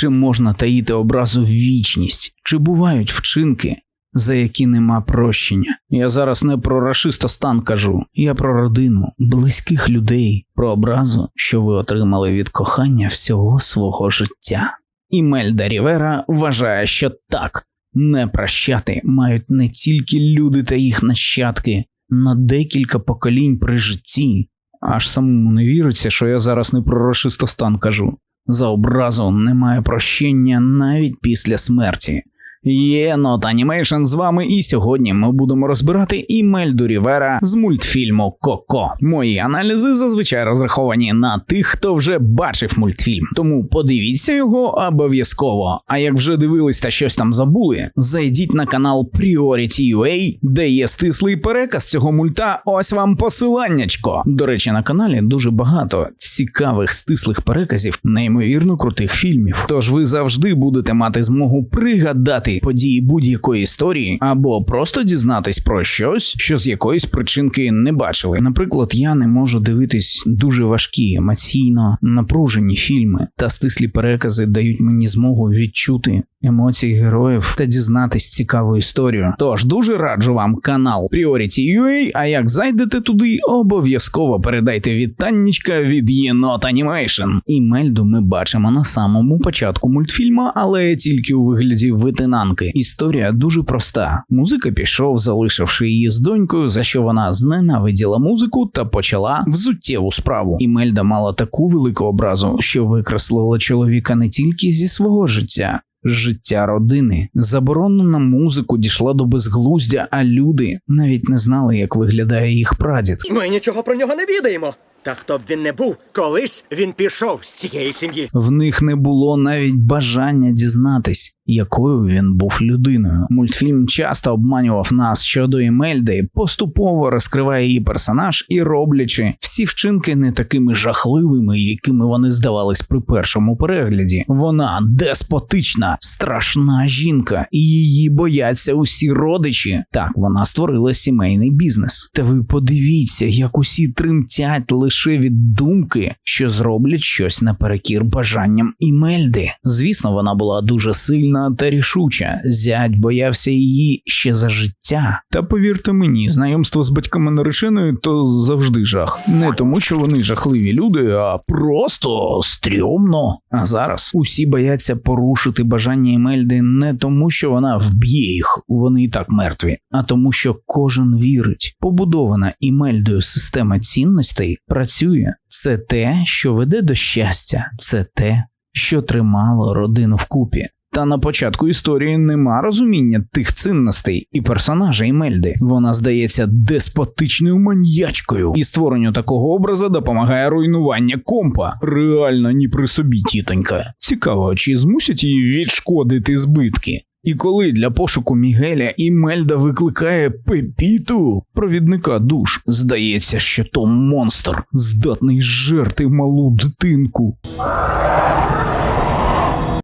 Чи можна таїти образу вічність? Чи бувають вчинки, за які нема прощення? Я зараз не про рашистостан кажу, я про родину, близьких людей, про образу, що ви отримали від кохання всього свого життя. Імельда Рівера вважає, що так, не прощати мають не тільки люди та їх нащадки на декілька поколінь при житті. Аж самому не віриться, що я зараз не про рашистостан кажу. За образу немає прощення навіть після смерті. Є Not Animation з вами, і сьогодні ми будемо розбирати імельду Рівера з мультфільму Коко. Мої аналізи зазвичай розраховані на тих, хто вже бачив мультфільм. Тому подивіться його обов'язково. А як вже дивились та щось там забули, зайдіть на канал Priority UA, де є стислий переказ цього мульта. Ось вам посиланнячко. До речі, на каналі дуже багато цікавих стислих переказів, неймовірно крутих фільмів. Тож ви завжди будете мати змогу пригадати події будь-якої історії, або просто дізнатись про щось, що з якоїсь причинки не бачили. Наприклад, я не можу дивитись дуже важкі, емоційно напружені фільми, та стислі перекази дають мені змогу відчути емоції героїв та дізнатись цікаву історію. Тож дуже раджу вам канал Priority UA, А як зайдете туди, обов'язково передайте вітаннячка від Єнот. І Мельду ми бачимо на самому початку мультфільму, але тільки у вигляді витинанки. Історія дуже проста. Музика пішов, залишивши її з донькою, за що вона зненавиділа музику та почала взуттєву справу. І Мельда мала таку велику образу, що викреслила чоловіка не тільки зі свого життя, життя родини. Заборонена музику дійшла до безглуздя, а люди навіть не знали, як виглядає їх прадід. Ми нічого про нього не відаємо. Та хто б він не був, колись він пішов з цієї сім'ї. В них не було навіть бажання дізнатись, якою він був людиною. Мультфільм часто обманював нас щодо Імельди, поступово розкриває її персонаж і роблячи всі вчинки не такими жахливими, якими вони здавались при першому перегляді. Вона деспотична, страшна жінка, і її бояться усі родичі. Так, вона створила сімейний бізнес. Та ви подивіться, як усі тремтять лише від думки, що зроблять щось наперекір бажанням Імельди. Звісно, вона була дуже сильна та рішуча. Зять боявся її ще за життя. Та повірте мені, знайомство з батьками нареченої то завжди жах. Не тому, що вони жахливі люди, а просто стрьомно. А зараз усі бояться порушити бажання Імельди не тому, що вона вб'є їх, вони і так мертві, а тому, що кожен вірить. Побудована Імельдою система цінностей працює. Це те, що веде до щастя, це те, що тримало родину вкупі. Та на початку історії нема розуміння тих цінностей і персонажа Імельди. Вона здається деспотичною маньячкою, і створенню такого образа допомагає руйнування компа. Реально ні при собі тітонька. Цікаво, чи змусять її відшкодити збитки. І коли для пошуку Мігеля Імельда викликає Пепіту, провідника душ, здається, що то монстр здатний жерти малу дитинку.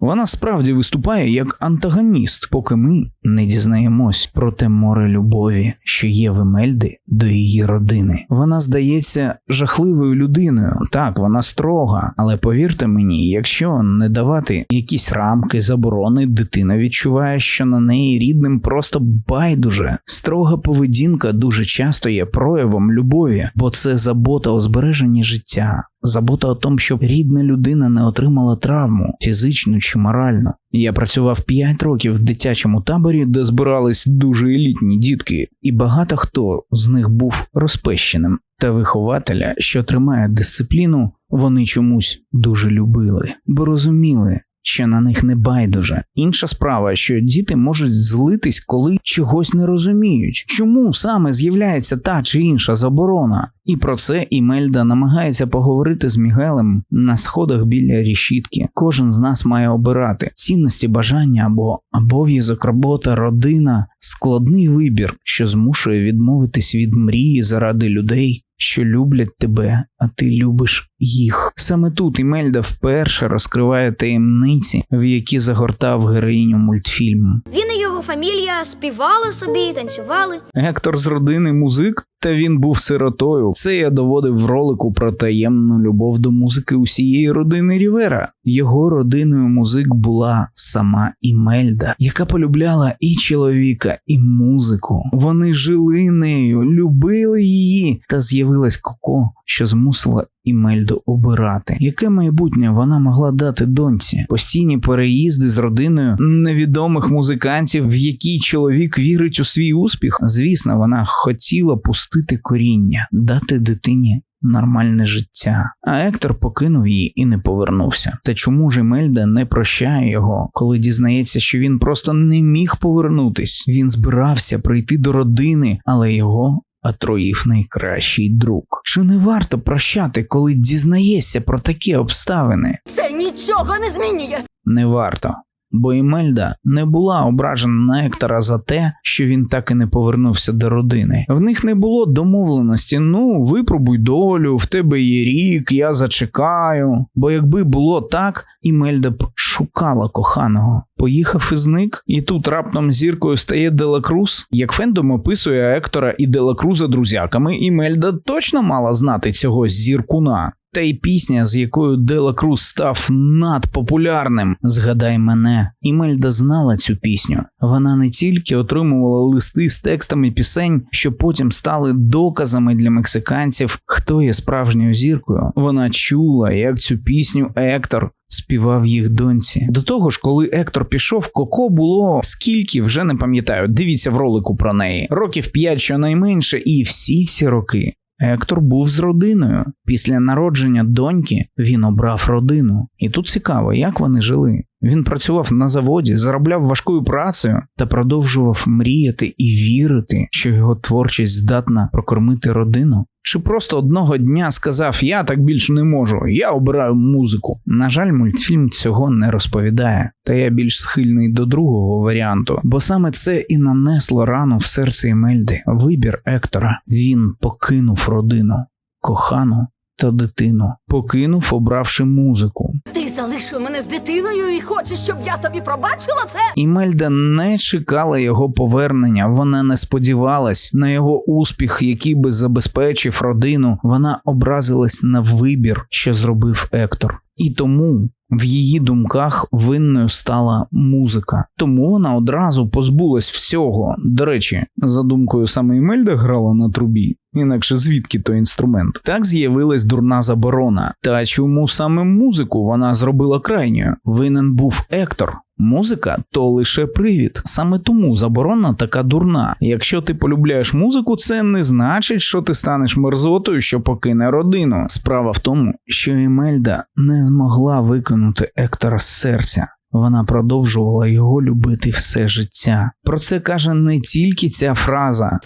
Вона справді виступає як антагоніст, поки ми не дізнаємось про те море любові, що є в Емельди до її родини. Вона здається жахливою людиною. Так, вона строга, але повірте мені, якщо не давати якісь рамки, заборони, дитина відчуває, що на неї рідним просто байдуже. Строга поведінка дуже часто є проявом любові, бо це забота о збереженні життя. Забота о том, щоб рідна людина не отримала травму, фізичну чи моральну. Я працював 5 років в дитячому таборі, де збирались дуже елітні дітки, і багато хто з них був розпещеним. Та вихователя, що тримає дисципліну, вони чомусь дуже любили, бо розуміли, що на них не байдуже. Інша справа, що діти можуть злитись, коли чогось не розуміють, чому саме з'являється та чи інша заборона. І про це Імельда намагається поговорити з Мігелем на сходах біля рішітки. Кожен з нас має обирати цінності, бажання або обов'язок, робота, родина, складний вибір, що змушує відмовитись від мрії заради людей, що люблять тебе а ти любиш їх. Саме тут Імельда вперше розкриває таємниці, в які загортав героїню мультфільму. Він і його фамілія співали собі, танцювали. Гектор з родини музик, та він був сиротою. Це я доводив в ролику про таємну любов до музики усієї родини Рівера. Його родиною музик була сама Імельда, яка полюбляла і чоловіка, і музику. Вони жили нею, любили її, та з'явилась Коко, що змусила Імельду обирати, яке майбутнє вона могла дати доньці, постійні переїзди з родиною невідомих музикантів, в які чоловік вірить у свій успіх. Звісно, вона хотіла пустити коріння, дати дитині. Нормальне життя, а Ектор покинув її і не повернувся. Та чому ж Імельда не прощає його, коли дізнається, що він просто не міг повернутись? Він збирався прийти до родини, але його отруїв найкращий друг. Чи не варто прощати, коли дізнаєшся про такі обставини? Це нічого не змінює. Не варто. Бо Імельда не була ображена на Ектора за те, що він так і не повернувся до родини. В них не було домовленості: ну, випробуй долю, в тебе є рік, я зачекаю. Бо якби було так, Імельда б шукала коханого. Поїхав і зник, і тут раптом зіркою стає Делакрус. Як фендом описує Ектора і Делакруза друзяками, Імельда точно мала знати цього зіркуна. Та й пісня, з якою Дела Круз став надпопулярним. Згадай мене, Імельда знала цю пісню. Вона не тільки отримувала листи з текстами пісень, що потім стали доказами для мексиканців, хто є справжньою зіркою. Вона чула, як цю пісню Ектор. Співав їх доньці. До того ж, коли Ектор пішов, Коко було скільки вже не пам'ятаю. Дивіться в ролику про неї. Років 5 щонайменше, і всі ці роки Ектор був з родиною. Після народження доньки він обрав родину. І тут цікаво, як вони жили. Він працював на заводі, заробляв важкою працею та продовжував мріяти і вірити, що його творчість здатна прокормити родину. Чи просто одного дня сказав Я так більше не можу, я обираю музику. На жаль, мультфільм цього не розповідає, та я більш схильний до другого варіанту, бо саме це і нанесло рану в серце Емельди. Вибір Ектора. Він покинув родину, кохану та дитину, покинув, обравши музику. Ти залишив мене з дитиною і хочеш, щоб я тобі пробачила це? Імельда не чекала його повернення, вона не сподівалась на його успіх, який би забезпечив родину. Вона образилась на вибір, що зробив Ектор. І тому в її думках винною стала музика. Тому вона одразу позбулась всього. До речі, за думкою саме Імельда грала на трубі. Інакше звідки той інструмент? Так з'явилась дурна заборона. Та чому саме музику вона зробила крайньою? Винен був Ектор. Музика то лише привід. Саме тому заборона така дурна. Якщо ти полюбляєш музику, це не значить, що ти станеш мерзотою, що покине родину. Справа в тому, що Емельда не змогла викинути Ектора з серця. Вона продовжувала його любити все життя. Про це каже не тільки ця фраза.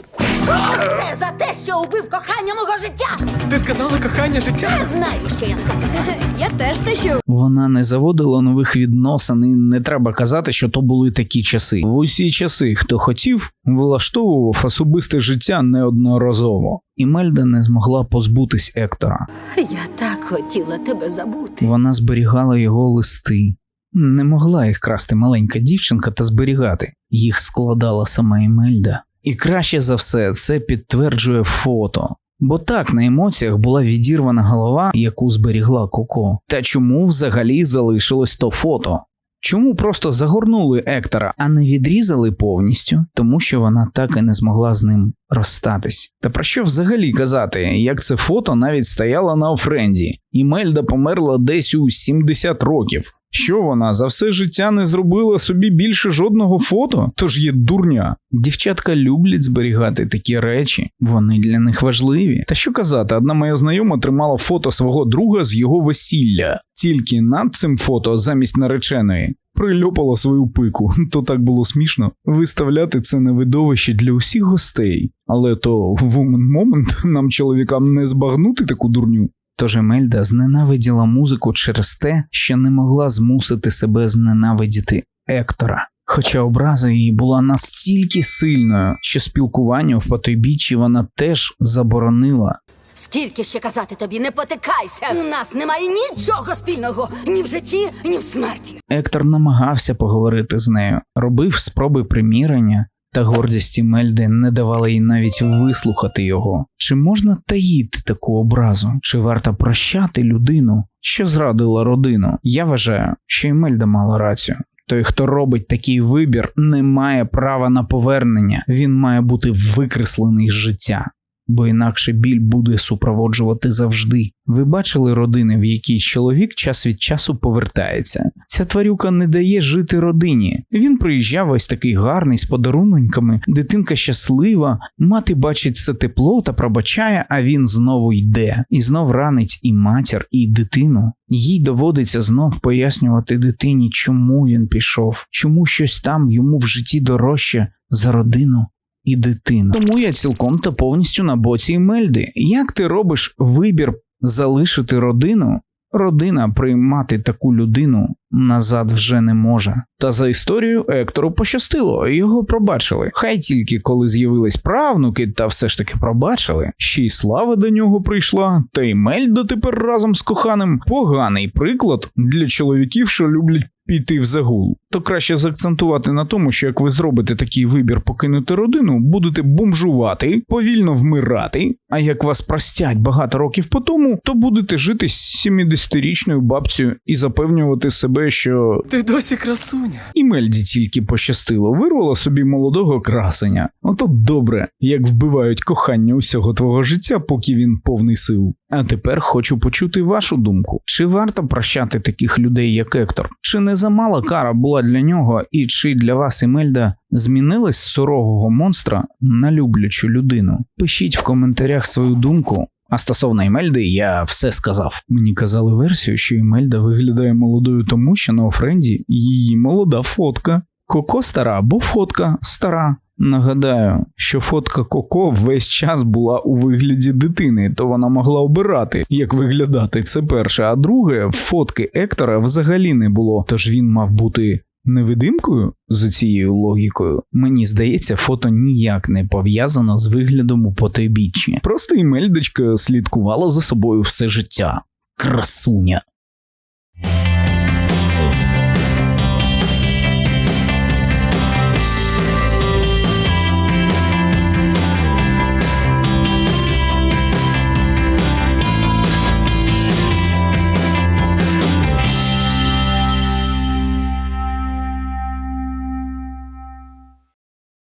Це за те, що убив кохання мого життя. Ти сказала кохання життя? Я знаю, що я сказала. Я теж це чув. Вона не заводила нових відносин, і не треба казати, що то були такі часи. В усі часи, хто хотів, влаштовував особисте життя неодноразово. І Мельда не змогла позбутись Ектора. Я так хотіла тебе забути. Вона зберігала його листи. Не могла їх красти маленька дівчинка та зберігати. Їх складала сама Емельда. І краще за все це підтверджує фото. Бо так на емоціях була відірвана голова, яку зберігла Коко. Та чому взагалі залишилось то фото? Чому просто загорнули Ектора, а не відрізали повністю, тому що вона так і не змогла з ним розстатись. Та про що взагалі казати, як це фото навіть стояло на офренді, і Мельда померла десь у 70 років. Що вона за все життя не зробила собі більше жодного фото? Тож є дурня. Дівчатка люблять зберігати такі речі, вони для них важливі. Та що казати, одна моя знайома тримала фото свого друга з його весілля. Тільки над цим фото замість нареченої прильопала свою пику. То так було смішно. Виставляти це на видовище для усіх гостей. Але то в woman момент нам чоловікам не збагнути таку дурню. Тож Емельда зненавиділа музику через те, що не могла змусити себе зненавидіти Ектора. Хоча образа її була настільки сильною, що спілкування в потойбіччі вона теж заборонила. Скільки ще казати тобі, не потикайся! У нас немає нічого спільного ні в житті, ні в смерті. Ектор намагався поговорити з нею, робив спроби примірення, та гордість Мельди не давала їй навіть вислухати його. Чи можна таїти таку образу? Чи варто прощати людину, що зрадила родину? Я вважаю, що Імельда мала рацію. Той, хто робить такий вибір, не має права на повернення, він має бути викреслений з життя. Бо інакше біль буде супроводжувати завжди. Ви бачили родини, в якій чоловік час від часу повертається. Ця тварюка не дає жити родині. Він приїжджав ось такий гарний з подарунками, дитинка щаслива, мати бачить це тепло та пробачає, а він знову йде і знов ранить і матір, і дитину. Їй доводиться знов пояснювати дитині, чому він пішов, чому щось там йому в житті дорожче за родину і дитину. Тому я цілком та повністю на боці Імельди. Як ти робиш вибір залишити родину? Родина приймати таку людину назад вже не може. Та за історію Ектору пощастило, його пробачили. Хай тільки коли з'явились правнуки, та все ж таки пробачили. Ще й слава до нього прийшла, та й Мельда тепер разом з коханим. Поганий приклад для чоловіків, що люблять піти в загул. То краще заакцентувати на тому, що як ви зробите такий вибір покинути родину, будете бомжувати, повільно вмирати. А як вас простять багато років по тому, то будете жити з 70-річною бабцею і запевнювати себе, що Ти досі красуня. і Мельді тільки пощастило, вирвала собі молодого красення. Ото добре, як вбивають кохання усього твого життя, поки він повний сил. А тепер хочу почути вашу думку: чи варто прощати таких людей, як Ектор? Чи не замала кара була для нього, і чи для вас Імельда змінилась з сурового монстра на люблячу людину? Пишіть в коментарях свою думку. А стосовно Імельди, я все сказав. Мені казали версію, що Імельда виглядає молодою тому, що на офренді її молода фотка. Коко стара, бо фотка стара. Нагадаю, що фотка Коко весь час була у вигляді дитини, то вона могла обирати, як виглядати. Це перше. А друге, фотки Ектора взагалі не було, тож він мав бути невидимкою за цією логікою. Мені здається, фото ніяк не пов'язано з виглядом у потойбіччі. Просто Імельдочка слідкувала за собою все життя. Красуня.